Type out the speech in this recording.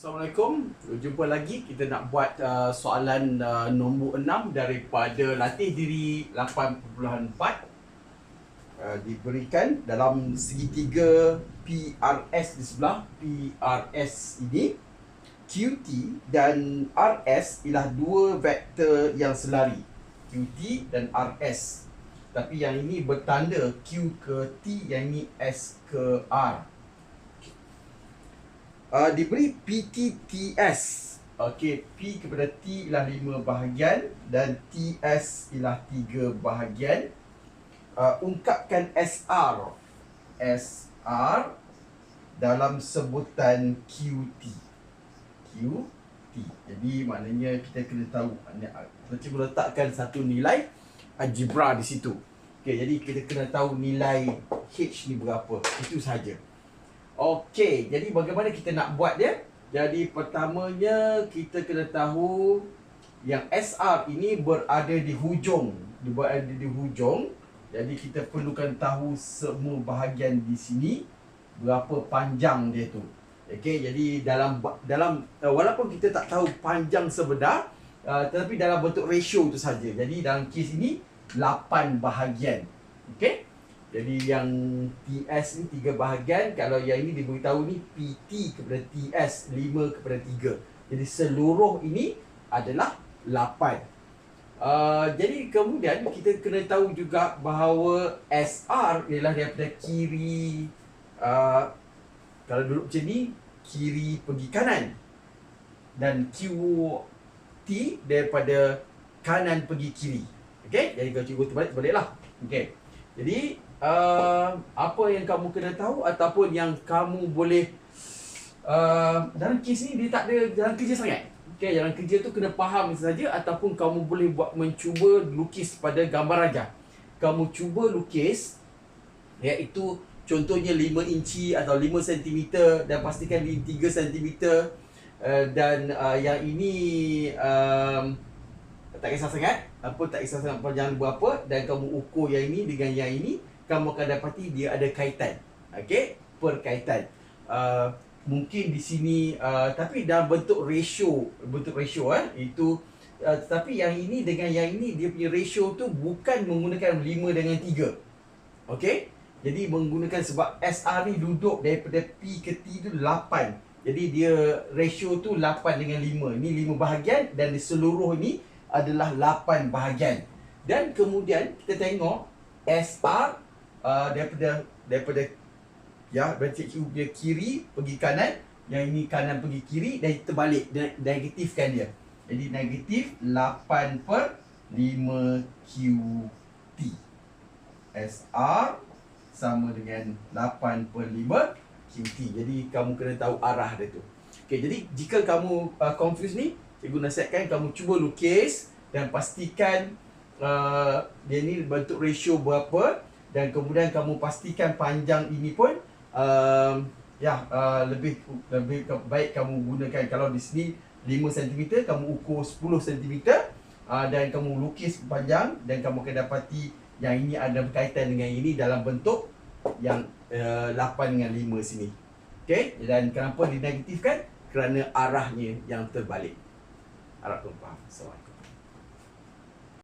Assalamualaikum. Jumpa lagi. Kita nak buat uh, soalan uh, nombor 6 daripada latih diri 8.4 uh, diberikan dalam segitiga PRS di sebelah. PRS ini QT dan RS ialah dua vektor yang selari. QT dan RS tapi yang ini bertanda Q ke T yang ini S ke R uh, diberi PTTS. Okey, P kepada T ialah 5 bahagian dan TS ialah 3 bahagian. Uh, ungkapkan SR. SR dalam sebutan QT. QT. Jadi maknanya kita kena tahu kita cuba letakkan satu nilai algebra di situ. Okey, jadi kita kena tahu nilai H ni berapa. Itu saja. Okey, jadi bagaimana kita nak buat dia? Jadi pertamanya kita kena tahu yang SR ini berada di hujung. Dia berada di hujung. Jadi kita perlukan tahu semua bahagian di sini berapa panjang dia tu. Okey, jadi dalam dalam uh, walaupun kita tak tahu panjang sebenar uh, tetapi dalam bentuk ratio tu saja. Jadi dalam kes ini 8 bahagian. Okey? Jadi yang TS ni tiga bahagian Kalau yang ini diberitahu ni PT kepada TS lima kepada tiga. Jadi seluruh ini adalah 8 uh, Jadi kemudian kita kena tahu juga bahawa SR ialah daripada kiri uh, Kalau duduk macam ni Kiri pergi kanan. Dan QT daripada kanan pergi kiri. Okay, jadi kalau cikgu terbalik, terbaliklah Okay, jadi uh, apa yang kamu kena tahu ataupun yang kamu boleh uh, dalam kes ni dia tak ada jalan kerja sangat. Okay, jalan kerja tu kena faham saja ataupun kamu boleh buat mencuba lukis pada gambar raja. Kamu cuba lukis iaitu contohnya 5 inci atau 5 cm dan pastikan di 3 cm uh, dan uh, yang ini um, tak kisah sangat apa tak kisah sangat panjang berapa dan kamu ukur yang ini dengan yang ini kamu akan dapati dia ada kaitan. Okey, perkaitan. Uh, mungkin di sini uh, tapi dalam bentuk ratio, bentuk ratio eh itu uh, tetapi yang ini dengan yang ini dia punya ratio tu bukan menggunakan 5 dengan 3. Okey? Jadi menggunakan sebab SR ni duduk daripada P ke T tu 8. Jadi dia ratio tu 8 dengan 5. Ini 5 bahagian dan di seluruh ni adalah 8 bahagian. Dan kemudian kita tengok SR uh, daripada daripada ya berarti Q dia kiri pergi kanan yang ini kanan pergi kiri dan terbalik negatifkan dia. Jadi negatif 8 per 5 QT SR sama dengan 8 per 5 QT jadi kamu kena tahu arah dia tu. Okay, jadi jika kamu uh, confuse ni cikgu nasihatkan kamu cuba lukis dan pastikan uh, dia ni bentuk ratio berapa dan kemudian kamu pastikan panjang ini pun uh, ya uh, lebih lebih baik kamu gunakan. Kalau di sini 5 cm kamu ukur 10 cm uh, dan kamu lukis panjang dan kamu akan dapati yang ini ada berkaitan dengan ini dalam bentuk yang uh, 8 dengan 5 sini. Okey? Dan kenapa dinegatifkan kerana arahnya yang terbalik harap tuan faham assalamualaikum